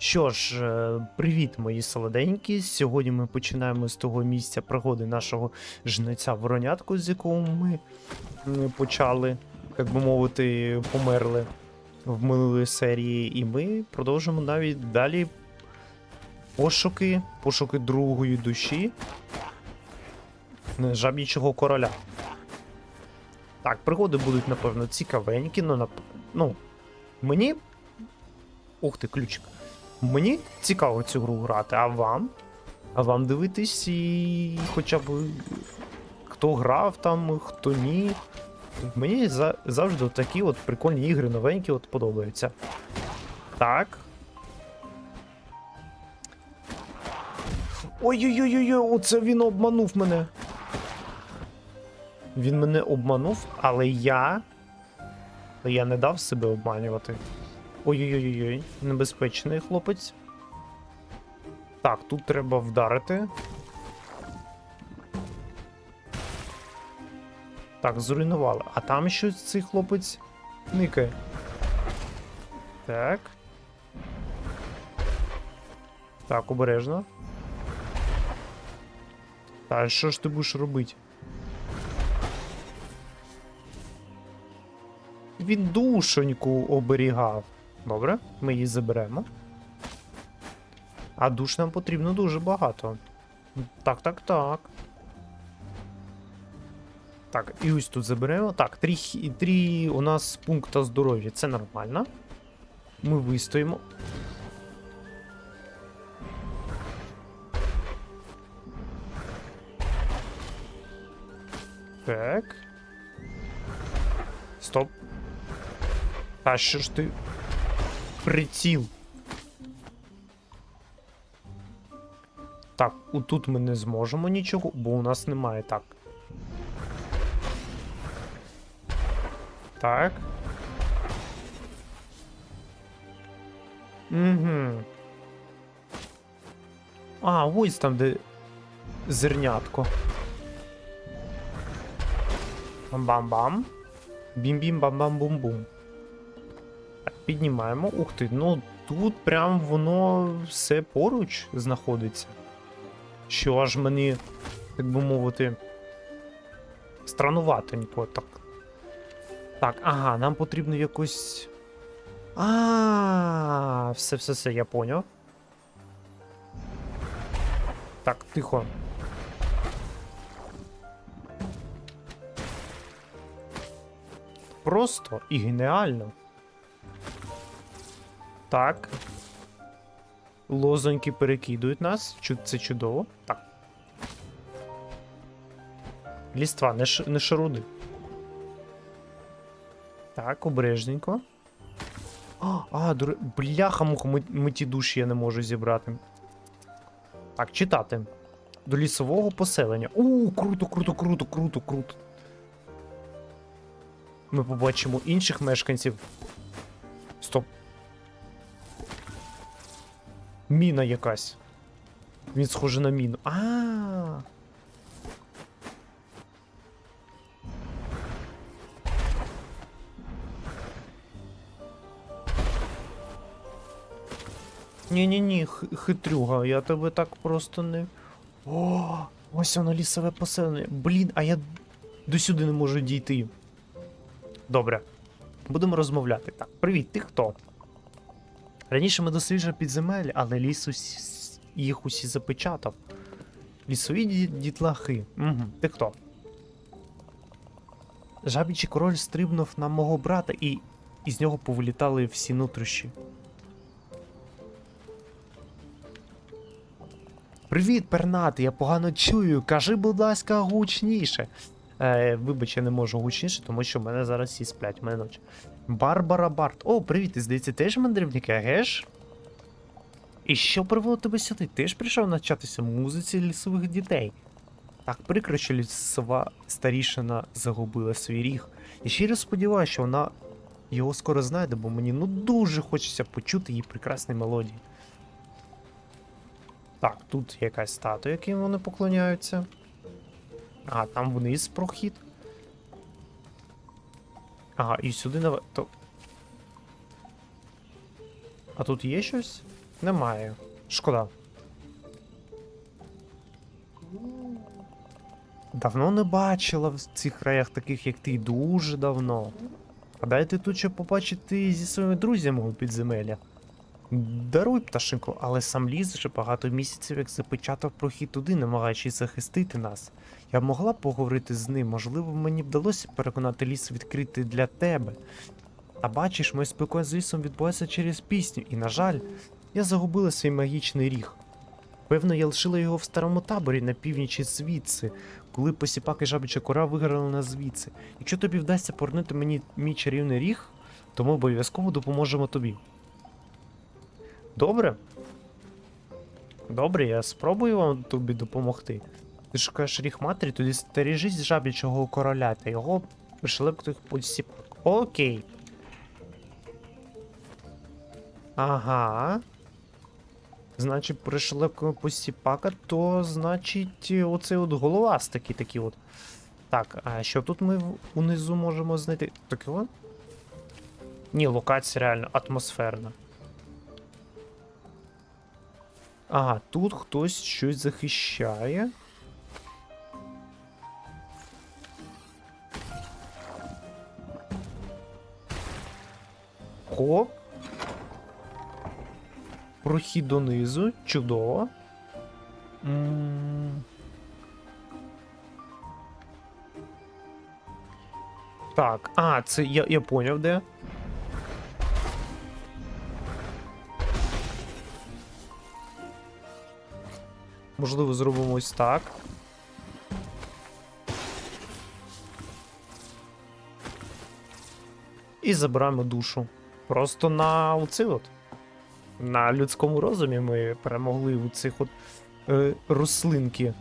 Що ж, е, привіт, мої солоденькі. Сьогодні ми починаємо з того місця пригоди нашого жнеця Воронятку, з якого ми почали, так би мовити, померли в минулій серії. І ми продовжимо навіть далі пошуки, пошуки другої душі жаб'ячого короля. Так, пригоди будуть, напевно, цікавенькі, ну, нап... ну мені. Ух ти, ключик. Мені цікаво цю гру грати, а вам? А вам дивитись і хоча б хто грав там, хто ні. Мені за... завжди такі от прикольні ігри новенькі от подобаються. Так. Ой-ой-ой, оце він обманув мене. Він мене обманув, але я. Я не дав себе обманювати. Ой-ой-ой, небезпечний хлопець. Так, тут треба вдарити. Так, зруйнували. А там щось цей хлопець никає. Так. Так, обережно. Та що ж ти будеш робити? Він душоньку оберігав. Добре, ми її заберемо. А душ нам потрібно дуже багато. Так, так, так. Так, і ось тут заберемо. Так, три, три у нас пункта здоров'я. Це нормально. Ми вистоїмо. Так. Стоп. А що ж ти. Приціл. Так, тут ми не зможемо нічого, бо у нас немає так. Так. Угу. А, ось там, де зернятко. Бам-бам-бам. Бім-бім-бам-бам-бум-бум. Піднімаємо. Ух ти, ну тут прям воно все поруч знаходиться. Що аж мені, так би мовити, странуватенько так. Так, ага, нам потрібно якось. А, все, все, все, я поняв. Так, тихо. Просто і геніально. Так. Лозоньки перекидують нас. Це чудово. Так. Ліства, не, ш... не шаруди. Так, обережненько. А, а дур... бляха муха, ми, ті душі я не можу зібрати. Так, читати. До лісового поселення. У, круто, круто, круто, круто, круто. Ми побачимо інших мешканців. Міна якась. Він схожий на міну. А. Ні-ні-ні, хитрюга, я тебе так просто не. О, ось воно лісове поселення. Блін, а я до сюди не можу дійти. Добре. Будемо розмовляти. Так, привіт, ти хто? Раніше ми досліджували підземель, але ліс усі, їх усі запечатав. Лісові дітлахи. Угу. Ти хто? Жабічий король стрибнув на мого брата і із нього повилітали всі нутрощі. Привіт, пернатий, я погано чую. Кажи, будь ласка, гучніше. Е, вибач, я не можу гучніше, тому що в мене зараз всі сплять, в мене ночі. Барбара Барт. О, привіт, ти здається, теж мандрівник, геш? І що привело тебе сюди? Ти ж прийшов навчатися музиці лісових дітей. Так прикро, що лісова старішина загубила свій ріг. І щиро сподіваюся, що вона його скоро знайде, бо мені ну дуже хочеться почути її прекрасні мелодії. Так, тут якась статуя, яким вони поклоняються. А, там вниз прохід. Ага, і сюди наве. То... А тут є щось? Немає. Шкода. Давно не бачила в цих краях таких, як ти, дуже давно. Гадаю, ти тут щоб побачити зі своїми друзями у підземелля. Даруй, пташинку, але сам ліс вже багато місяців як запечатав прохід туди, намагаючись захистити нас. Я могла б поговорити з ним, можливо, мені вдалося переконати ліс відкрити для тебе. А бачиш, моє спілкування з лісом відбувається через пісню, і, на жаль, я загубила свій магічний ріг. Певно, я лишила його в старому таборі на північі звідси, коли посіпаки жабича кора виграли нас звідси. Якщо тобі вдасться повернути мені мій чарівний ріг, то ми обов'язково допоможемо тобі. Добре? Добре, я спробую вам тобі допомогти. Ти шукаєш ріг матері, тоді стережись жабічого короля та його пришелепких посіпак. Окей. Ага. Значить, пришелепками посіпака, то значить е, оцей от головас такий такий от. Так, а що тут ми унизу можемо знайти? Таке от? Ні, локація реально атмосферна. Ага, тут хтось щось захищає. Хоп. Прохід донизу. Чудово. М. Так, а, це я, я поняв, де. Можливо, зробимо ось так. І забираємо душу. Просто на оцей от. На людському розумі ми перемогли у цих от е, рослинки.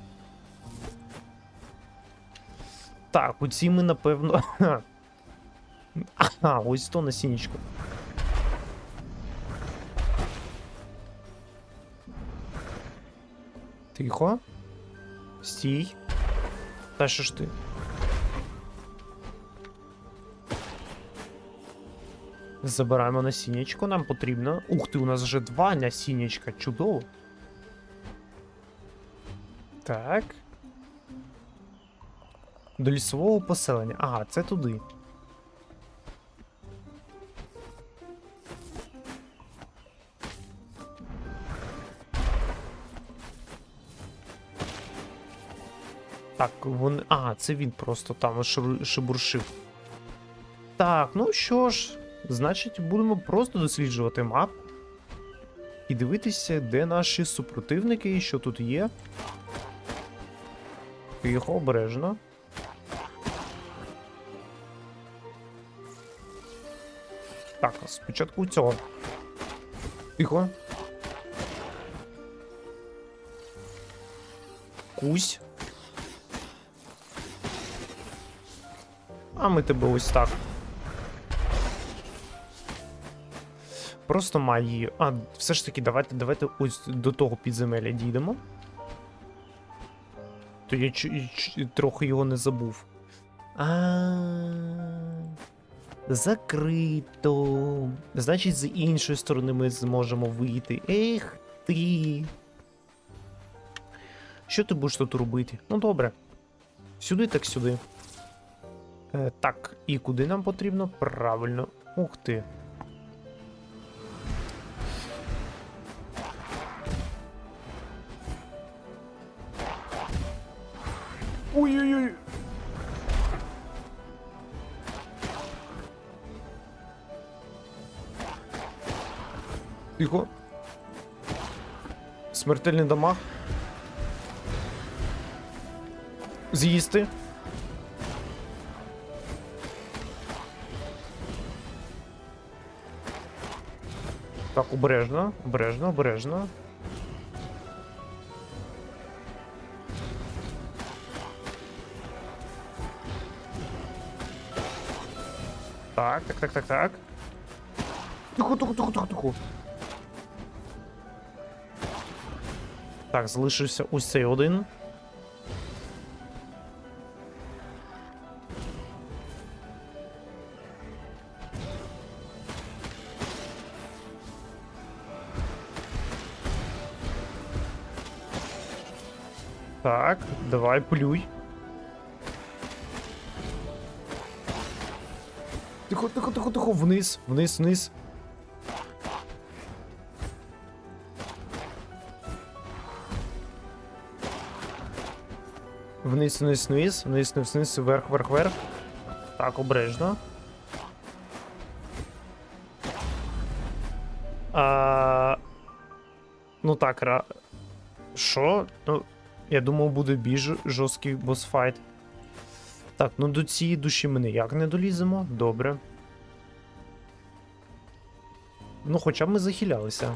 Так, у ці ми, напевно. Ага, ось то насіннячко. Тихо. Стій. Та що ж ти? Забираємо насіннячко, нам потрібно. Ух ти, у нас вже два насіннячка, чудово. Так. До лісового поселення. Ага, це туди. Так, вони. А, це він просто там шебуршив. Так, ну що ж, значить, будемо просто досліджувати мап. І дивитися, де наші супротивники і що тут є. Тихо, обережно. Так, спочатку цього. Тихо. Кусь. А ми тебе ось так. Просто магії. А, все ж таки, давайте, давайте ось до того підземелля дійдемо. То я трохи його не забув. А. Закрито. Значить, з іншої сторони ми зможемо вийти. Ех ти. Що ти будеш тут робити? Ну добре. Сюди так сюди. Е, так, і куди нам потрібно? Правильно. Ух ти. Смертельний дамаг. З'їсти. Так, обережно, обережно, обережно. Так, так, так, так, так. Тихо, тихо, тихо, тихо, тихо. Так, залишився ось цей один. Так, давай плюй. Тихо, тихо, тихо, тихо, вниз, вниз, вниз. Вниз, вниз, вниз, вниз, вниз, вниз, вверх, вверх, вверх. Так, обережно. А... Ну так, ра... Що? Ну, я думав, буде більш жорсткий босфайт. Так, ну до цієї душі ми ніяк не доліземо. Добре. Ну, хоча б ми захилялися.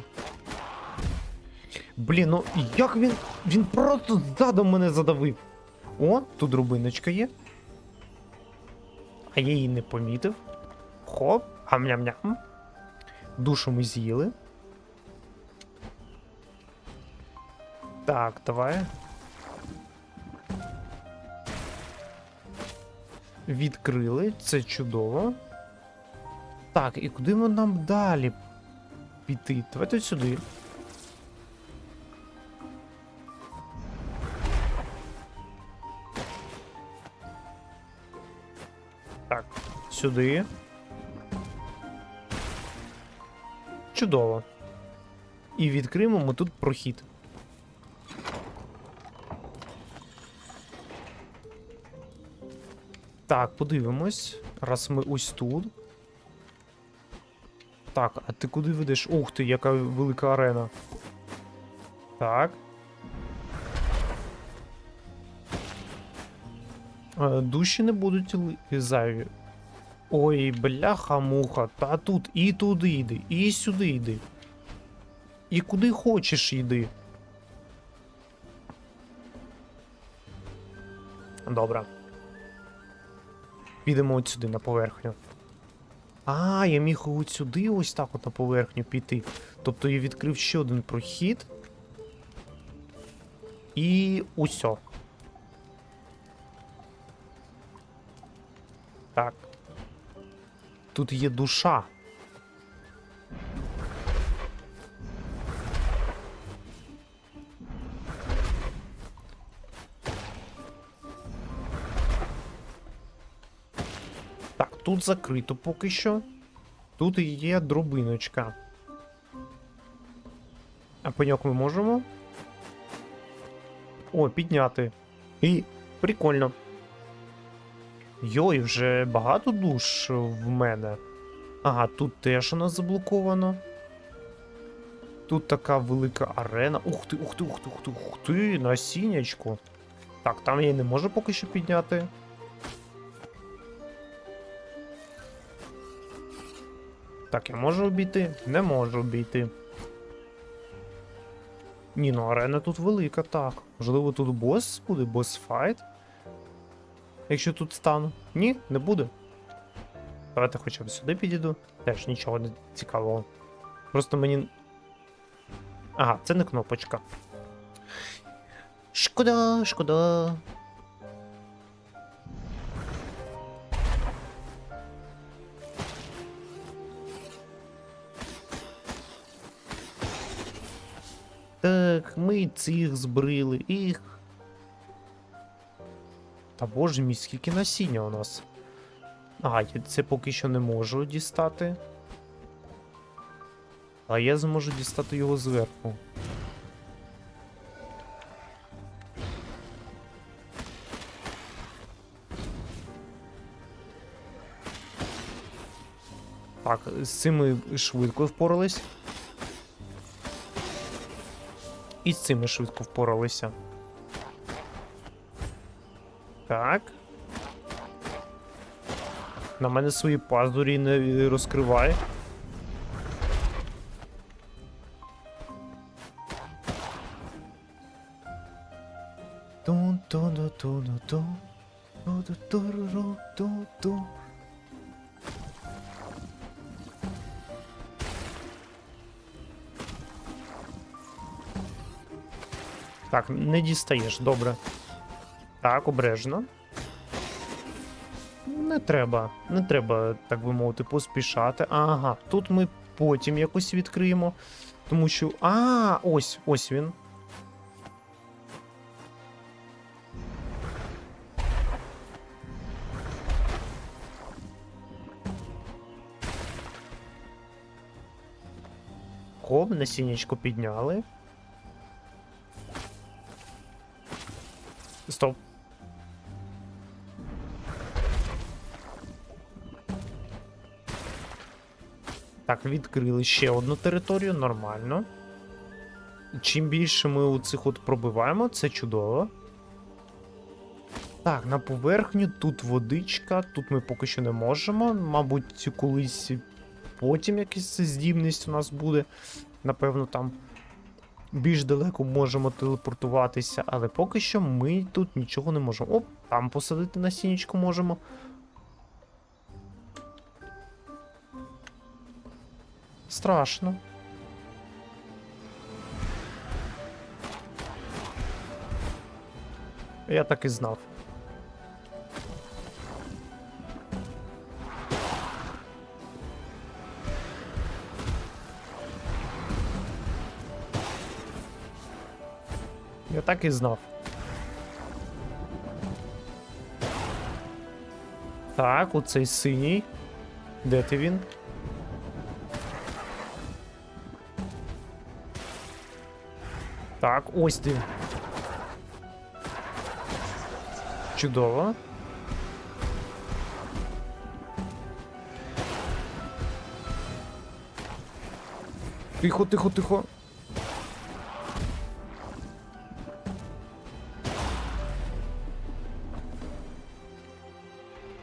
Блін, ну як він. Він просто задом мене задавив. О, тут рубиночка є. А я її не помітив. Хоп, гам-ням-ням. Душу ми з'їли. Так, давай. Відкрили, це чудово. Так, і куди нам далі піти? Давайте сюди. Сюди. Чудово. І відкриємо ми тут прохід. Так, подивимось. Раз ми ось тут. Так, а ти куди ведеш? Ух ти, яка велика арена. Так. Е, Душі не будуть зайві. Ой, бляха-муха, та тут і туди йди, і сюди йди. І куди хочеш йди. Добре. Підемо от сюди на поверхню. А, я міг от сюди ось так от на поверхню піти. Тобто я відкрив ще один прохід. І усьо. Так. Тут є душа. Так, тут закрито поки що. Тут є дробиночка. А пеньок ми можемо? О, підняти. І прикольно. Йой, вже багато душ в мене. Ага, тут теж у нас заблоковано. Тут така велика арена. Ух ти, ух ти, ух ти, ух ти, ух ти, насіннячко. Так, там я не можу поки що підняти. Так, я можу обійти? Не можу обійти. Ні, ну арена тут велика, так. Можливо, тут бос буде, бос-файт. Якщо тут стану. Ні, не буде. Давайте хоча б сюди підійду. Теж нічого не цікавого. Просто мені. Ага, це не кнопочка. Шкода, шкода. Так, ми цих збрили, їх. Та боже мій, скільки насіння у нас. Ага, я це поки що не можу дістати. А я зможу дістати його зверху. Так, з цим ми швидко впорались. І з цим ми швидко впоралися. Так. На мене свої пазурі не розкриває. Ту-ту-ту-ру-ру-ту-ту. Так, не дістаєш, добре. Так, обережно. Не треба, не треба, так би мовити, поспішати. Ага, тут ми потім якось відкриємо. Тому що. А, ось ось він. Хоп, насіннячко підняли. Стоп. Так, відкрили ще одну територію, нормально. Чим більше ми у цих от пробиваємо, це чудово. Так, на поверхню тут водичка, тут ми поки що не можемо. Мабуть, колись потім якась здібність у нас буде. Напевно, там більш далеко можемо телепортуватися, але поки що ми тут нічого не можемо. Оп, там посадити насіннячку можемо. Страшно. Я так і знав. Я так і знав. Так, оцей синій. Де ти він? Так, ось ти. Чудово. Тихо, тихо, тихо.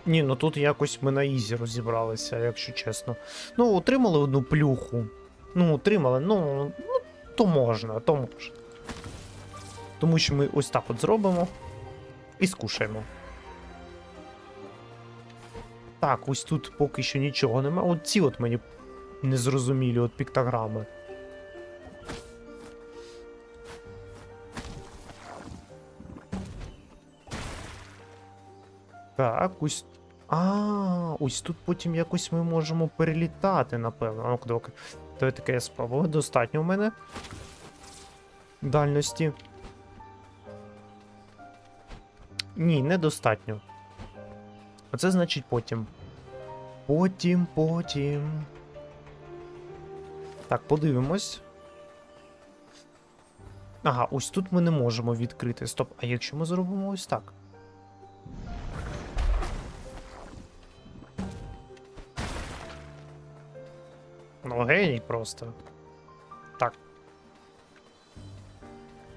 Ні, ну тут якось ми на ізі розібралися, якщо чесно. Ну, отримали одну плюху. Ну, отримали, ну, ну то можна, то можна. Тому що ми ось так от зробимо і скушаємо. Так, ось тут поки що нічого немає. От ці от мені незрозумілі от піктограми. Так, ось. А, ось тут потім якось ми можемо перелітати, напевно. А давай. Давай таке я спробую. Достатньо в мене. Дальності. Ні, недостатньо. Оце значить потім. Потім, потім. Так, подивимось. Ага, ось тут ми не можемо відкрити. Стоп, а якщо ми зробимо ось так? Ну, геній просто.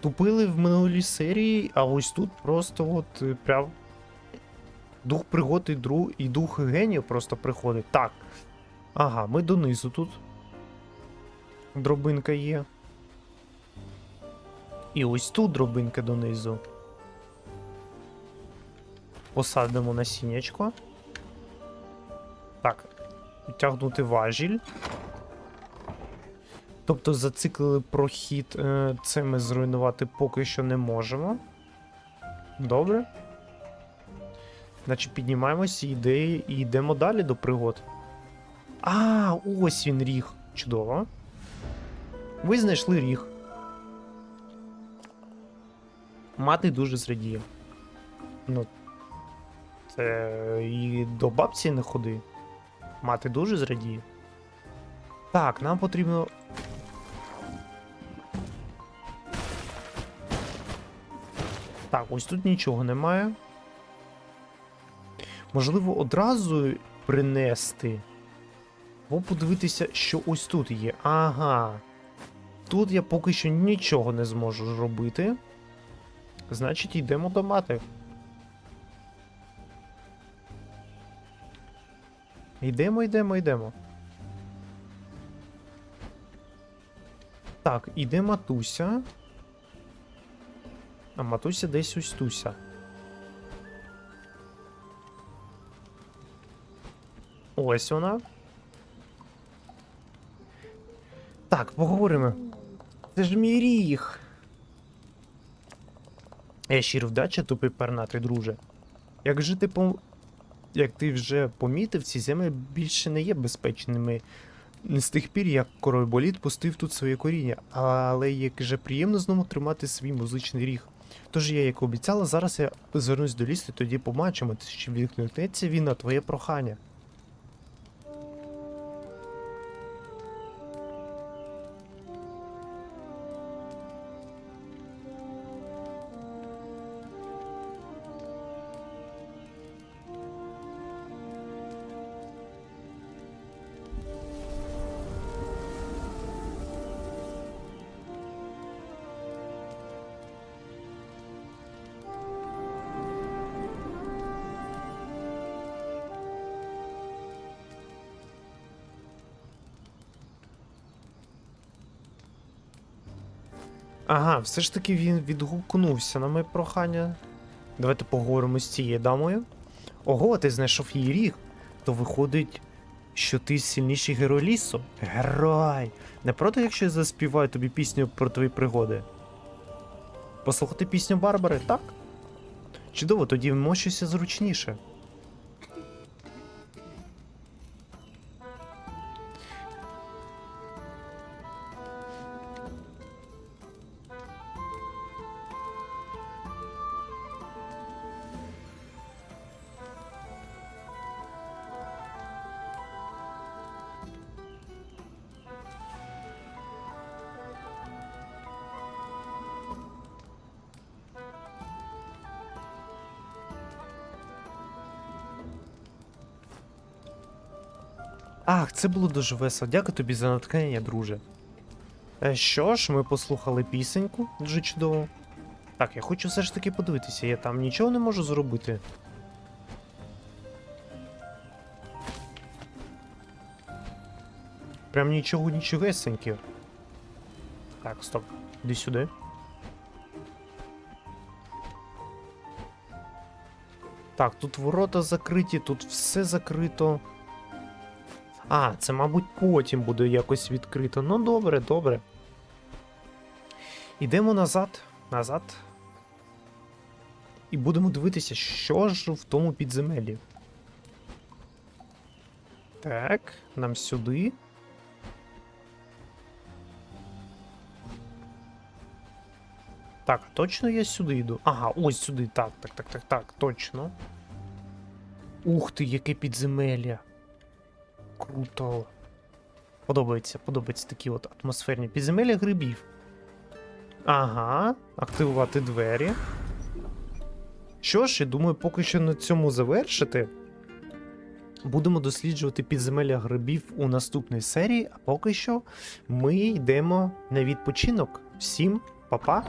Тупили в минулій серії, а ось тут просто от е, прям. Дух пригод і, дру... і дух генію просто приходить. Так. Ага, ми донизу тут. Дробинка є. І ось тут дробинка донизу. Посадимо насіннячко. Так. Тягнути важіль. Тобто зациклили прохід, це ми зруйнувати поки що не можемо. Добре. Значить, піднімаємося ідеї і йдемо далі до пригод. А, ось він ріг. Чудово. Ви знайшли ріг. Мати дуже зрадіє. Ну. Це і до бабці не ходи. Мати дуже зрадіє. Так, нам потрібно. Так, ось тут нічого немає. Можливо, одразу принести. Або подивитися, що ось тут є. Ага. Тут я поки що нічого не зможу зробити. Значить, йдемо до мати. Йдемо, йдемо, йдемо. Так, іде матуся. А матуся десь ось туся. Ось вона. Так, поговоримо. Це ж мій ріг. Я щир вдача, тупий пернатий, друже. Як же ти по. Як ти вже помітив, ці землі більше не є безпечними з тих пір, як король боліт пустив тут своє коріння, але як же приємно знову тримати свій музичний ріг. Тож я, як обіцяла, зараз я звернусь до лісу, тоді побачимо, чи відгукнеться він на твоє прохання. Ага, все ж таки він відгукнувся на моє прохання. Давайте поговоримо з цією дамою. Ого, ти знайшов її ріг. То виходить, що ти сильніший герой лісу. Герой! Не проти, якщо я заспіваю тобі пісню про твої пригоди. Послухати пісню Барбари, так? Чудово, тоді мощуся зручніше. Ах, це було дуже весело. Дякую тобі за натхнення, друже. Е, Що ж, ми послухали пісеньку, дуже чудово. Так, я хочу все ж таки подивитися, я там нічого не можу зробити. Прям нічого нічогесеньке. Так, стоп. Іди сюди. Так, тут ворота закриті, тут все закрито. А, це, мабуть, потім буде якось відкрито. Ну, добре, добре. Ідемо назад, назад. І будемо дивитися, що ж в тому підземеллі. Так, нам сюди. Так, точно я сюди йду? Ага, ось сюди. Так, так, так, так, так, точно. Ух ти, яке підземелля. Круто. Подобається, подобаються такі от атмосферні підземелля грибів. Ага, активувати двері. Що ж, я думаю, поки що на цьому завершити. Будемо досліджувати підземелля грибів у наступній серії, а поки що ми йдемо на відпочинок. Всім па-па!